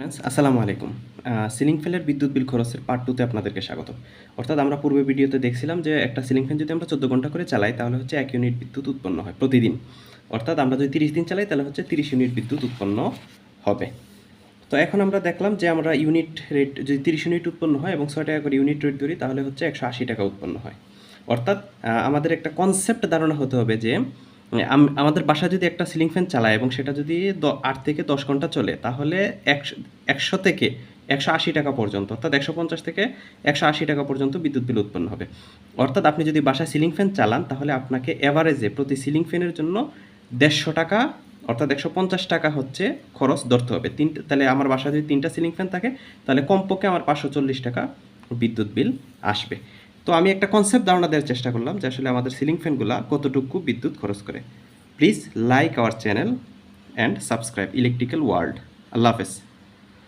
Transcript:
আসসালামু আলাইকুম। সিলিং ফ্যানের বিদ্যুৎ বিল খরচের পার্ট টুতে আপনাদেরকে স্বাগত অর্থাৎ আমরা পূর্বে ভিডিওতে দেখছিলাম যে একটা সিলিং ফ্যান যদি আমরা চোদ্দ ঘণ্টা করে চালাই, তাহলে হচ্ছে এক ইউনিট বিদ্যুৎ উৎপন্ন হয় প্রতিদিন। অর্থাৎ আমরা যদি তিরিশ দিন চালাই, তাহলে হচ্ছে তিরিশ ইউনিট বিদ্যুৎ উৎপন্ন হবে। তো এখন আমরা দেখলাম যে আমরা ইউনিট রেট যদি তিরিশ ইউনিট উৎপন্ন হয় এবং ছয় টাকা করে ইউনিট রেট ধরি, তাহলে হচ্ছে একশো আশি টাকা উৎপন্ন হয়। অর্থাৎ আমাদের একটা কনসেপ্ট ধারণা হতে হবে যে আমাদের বাসা যদি একটা সিলিং ফ্যান চালায় এবং সেটা যদি আট থেকে দশ ঘণ্টা চলে, তাহলে একশো একশো থেকে একশো আশি টাকা পর্যন্ত, অর্থাৎ একশো পঞ্চাশ থেকে একশো আশি টাকা পর্যন্ত বিদ্যুৎ বিল উৎপন্ন হবে। অর্থাৎ আপনি যদি বাসায় সিলিং ফ্যান চালান, তাহলে আপনাকে এভারেজে প্রতি সিলিং ফ্যানের জন্য দেড়শো টাকা, অর্থাৎ একশো পঞ্চাশ টাকা হচ্ছে খরচ ধরতে হবে। তিনটে তাহলে আমার বাসায় যদি তিনটা সিলিং ফ্যান থাকে, তাহলে কমপক্ষে আমার পাঁচশো চল্লিশ টাকা বিদ্যুৎ বিল আসবে। তো আমি একটা কনসেপ্ট ধারণা দেওয়ার চেষ্টা করলাম যে আসলে আমাদের সিলিং ফ্যানগুলো কতটুকু বিদ্যুৎ খরচ করে। Please like our channel and subscribe electrical world আল্লাহ হাফেজ।